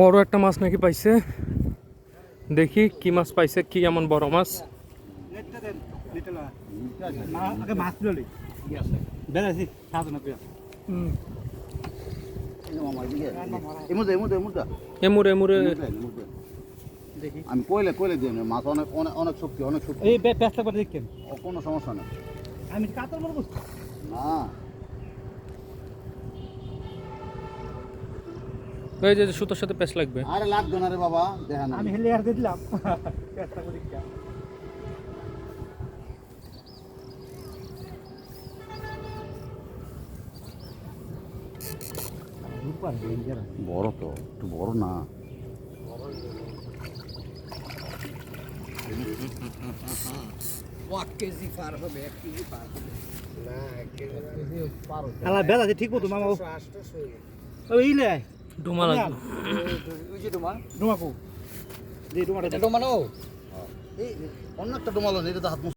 বড় একটা মাছ নাকি পাইছে। দেখি কি মাছ পাইছে কি এমন বড় মাছ। এমুরে এমুরে দেখি। আমি কইলে কইলে মাছ অনেক অনেক অনেক শক্তি অনেক শক্তি এই ব্যস্ত করে দেখছেন? কোনো সমস্যা নেই। আমি বলব না। ওই যে সুতোর সাথে পেঁচ লাগবে? আরে লাগবে না রে বাবা? দেখা না আমি হেলে আর দিলাম। ব্যস্ত করে বড় তো একটু বড় না। বেড়াছি ঠিক মতো মামা। ওই যে ডোমা। ডোমা কো? দে ডোমাটা ডোমা নাও এই অন্য একটা ডোমালো এটা তো হাত